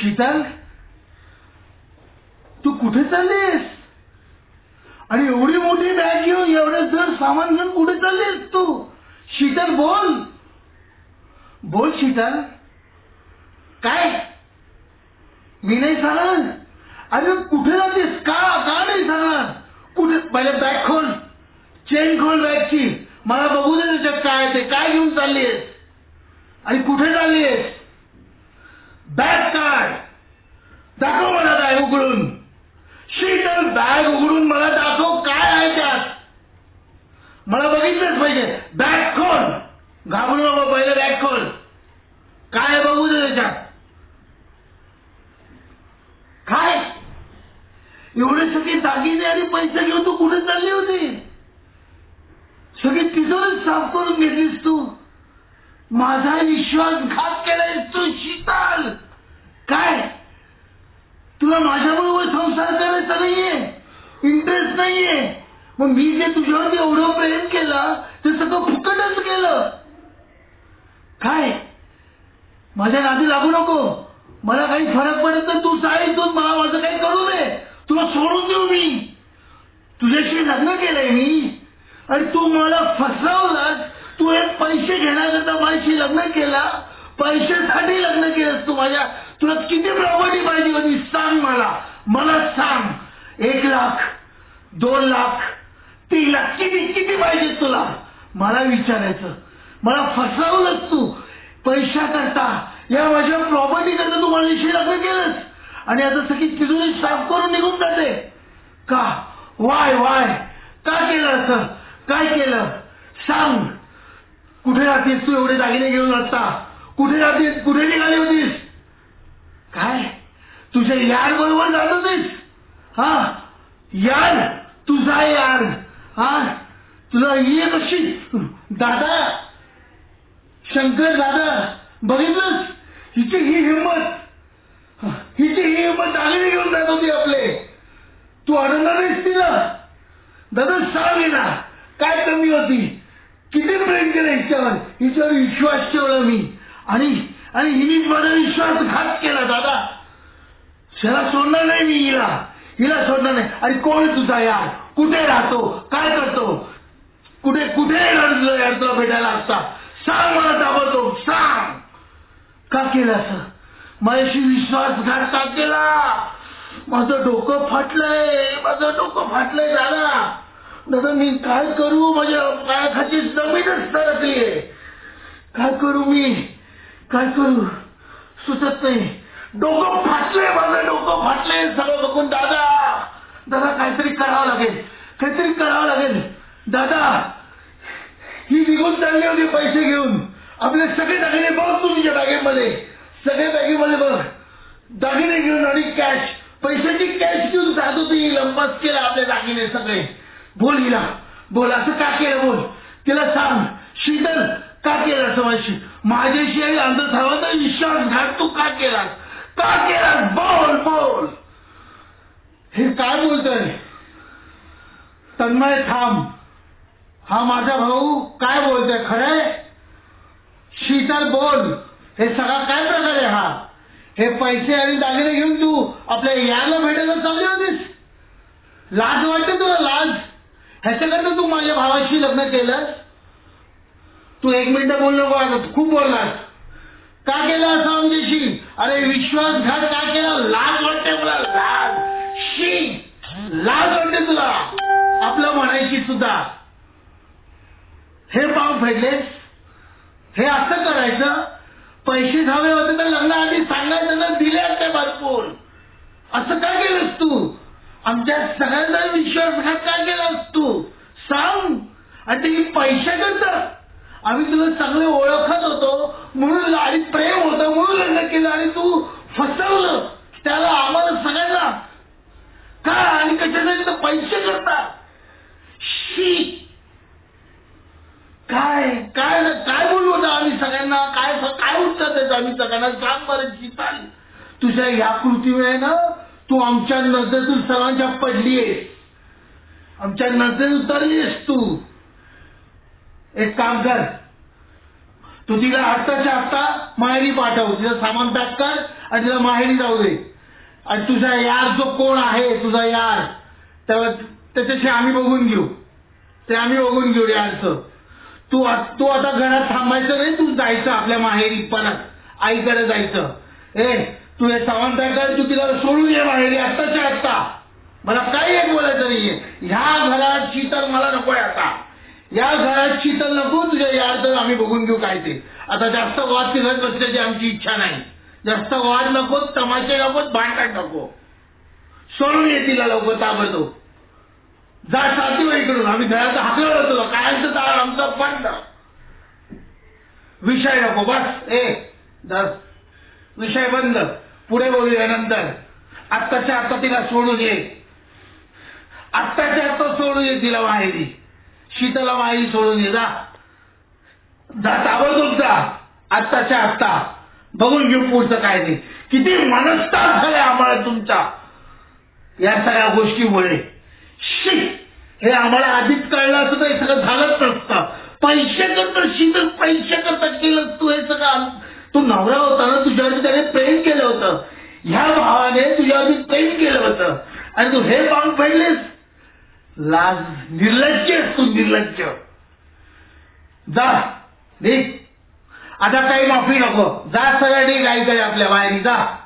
शीतल तू कुठे चाललीस? आणि एवढी मोठी बॅग घेऊन एवढं जर सामान घेऊन कुठे चाललीस तू? शीतल बोल. बोल शीतल काय? मी नाही सांगणार अरे कुठे जातेस का? का नाही सांगणार कुठे? पहिले बॅग खोल. चेन खोल बॅगची मला बघू दे त्याच्यात काय ते. काय घेऊन चाललीस? आणि कुठे चाललीस? बॅग काय दाखव मला बॅग उघडून. शीतल बॅग उघडून मला दाखव काय आहे त्यात. मला बघितलंच पाहिजे. बॅग खोल घाबरू नको पहिलं बॅग खोल काय बघू दे त्याच्यात. काय? एवढे सगळे दागिने आणि पैसे घेऊन तू कुठे चालली होती? सगळी तिथूनच साफ करून घेतलीस तू. माझा विश्वासघात केलाय तू शीतल काय तुला माझ्यामुळे संसार करायचा नाहीये. इंटरेस्ट नाहीये. मग मी जे तुझ्यावर एवढं प्रेम केलं ते सगळं फुकटच केलं. काय? माझ्या नादी लागू नको. मला काही फरक पडत नाही. तू चाळीस तू मला माझं काही करू नये तुला सोडून देऊ मी. तुझ्याशी लग्न केलंय मी. आणि तू मला फसवलास. तू एक पैसे घेण्याकरता माझ्याशी लग्न केला. पैशासाठी लग्न केलंस तू माझ्या तुला किती प्रॉपर्टी पाहिजे होती? सांग मला. मला सांग. एक लाख दोन लाख तीन लाख किती किती पाहिजे तुला? मला विचारायचं. मला फसवलंच तू. पैशा करता. या माझ्या प्रॉपर्टी करता तू माझ्याशी लग्न केलंस. आणि आता सगळी तिजोरी साफ करून निघून जाते. का? Why why. का केलं असं? काय केलं? सांग. कुठे राहतेस तू एवढे दागिने घेऊन असता कुठे राहतेस? कुठे निघाली होतीस? काय? तुझ्या यार बरोबर जात होतीस हा? यार तुझा यार. हा? तुला ये कशी? दादा शंकर दादा बघितलंस? हिची ही हिंमत हिची ही हिंमत आलेली घेऊन जात होती आपले. तू आनंदाने तिला. दादा सांग ना काय कमी होती? किती प्रेम केलं हिच्यावर? हिच्यावर विश्वास ठेवला मी. आणि आणि हिने माझा विश्वासघात केला दादा. त्याला सोडणार नाही मी हिला. हिला सोडणार नाही. आणि कोण तुझा यार? कुठे राहतो? काय करतो? कुठे कुठे येणार यार तुला भेटायला असता सांग मला ताबडतोब सांग. का केलं असं? माझ्याशी विश्वासघात का केला? माझं डोकं फाटलंय. माझं डोकं फाटलंय दादा. दादा मी काय करू? माझ्या पायाखाची जमीनच सरकलीये. काय करू मी? काय करू? सुचत नाही. डोकं फाटलंय माझं डोकं फाटलंय सगळं बघून दादा. दादा काहीतरी करावं लागेल. काहीतरी करावं लागेल. दादा ही निघून चालली होती पैसे घेऊन. आपले सगळे दागिने बघ तू तुझ्या बॅगेमध्ये सगळे बॅगेमध्ये बघ. दागिने घेऊन आणि कॅश पैशाची कॅश घेऊन जात होती लंपास केला आपले दागिने सगळे. बोल हिला. बोल असं का केलं बोल? तिला सांग. शीतल का केलं असं माझी माझ्याशी आणि विश्वासघात तू का केलास? का केलास? बोल बोल. हे काय बोलतोय तन्मय थांब. हा माझा भाऊ काय बोलतोय खरंय शीतल बोल. हे सगळा काय प्रकार आहे हा? हे पैसे आणि दागिने घेऊन तू आपल्या याला भेटायला चालली होतीस? लाज वाटते तुला लाज? ह्याच्याकरता तू माझ्या भावाशी लग्न केलंस? तू एक मिनिट बोल नको आता खूप बोललास. का केलं असं आमच्याशी अरे विश्वासघात का केला? लाज वाटते मला लाज शी लाज वाटते तुला. आपलं म्हणायची सुद्धा. हे पाव फेडले. हे असं करायचं पैसे हवे होते तर लग्नाआधी सांगायचं ना दिले असते भरपूर. असं काय केलंस तू? आमच्या सगळ्यांना विश्वासघात काय केलास तू? सांग. आणि ते पैसे करतं आम्ही तुला चांगले ओळखत होतो म्हणून आणि प्रेम होतं म्हणून लग्न केलं आणि तू फसवलं. त्याला आम्हाला सगळ्यांना का? आणि कशासाठी तर पैसे करता शी. काय? काय काय बोलू होता आम्ही सगळ्यांना? काय काय उत्तर देतो आम्ही सगळ्यांना? सांग बरं शीताल तुझ्या ह्या कृतीमुळे ना तू आमच्या नजरेतून सर्वांच्या पडलीयेस. आमच्या नजरेत उतरलीस तू. एक काम कर. तू तिला आत्ताच्या आत्ता माहेरी पाठव. तिचं सामान पॅक कर आणि तिला माहेरी जाऊ दे. आणि तुझा यार जो कोण आहे तुझा यार त्याच्याशी आम्ही बघून घेऊ. ते आम्ही बघून घेऊ यारचं. तू तू आता घरात थांबायचं नाही तू जायचं आपल्या माहेरी परत. आईकडे जायचं. ए तू हे कर तू तिला सोडून ये माहेरी आत्ताच्या आत्ता. मला काही एक बोलायचं नाहीये. ह्या घरात शीतल मला नकोय आता. या घरात शीतल नको तुझ्या यार तर आम्ही बघून घेऊ काय ते. आता जास्त वाद फिरत बसण्याची आमची इच्छा नाही. जास्त वाद नको तमाशे नको भांडण नको. सोडून ये तिला लवकर ताबडतो जा साथीबाईकडून आम्ही घरात हाकलं होतो कायचं दार आमचं बंद. विषय नको बस. ए दस विषय बंद. पुढे बोलूया नंतर. आत्ताच्या आत्ता तिला सोडून ये. आत्ताच्या आत्ता सोडून ये तिला बाहेरी शीतला माई सोडून ये जा. जा ताबडतोब जा. आत्ताच्या आत्ता. बघून घेऊ पुढचं काय नाही. किती मनस्ताप झाला आम्हाला तुमचा. या सगळ्या गोष्टीमुळे. शी! हे आम्हाला आधीच कळलं असतं तर हे सगळं झालंच नसतं. पैसे करता शीतल पैसे करता केलं तू हे सगळं तू नवरा होता ना तुझ्यावरती त्याने प्रेम केलं होतं. ह्या भावाने तुझ्यावरती प्रेम केलं होतं. आणि तू हे पाऊल फेडलेस. लाज निर्लज्ज तू निर्लज्ज जा निघ. आता काही माफी नको. जा सगळ्या निघ आईकडे आपल्या बाहेर जा.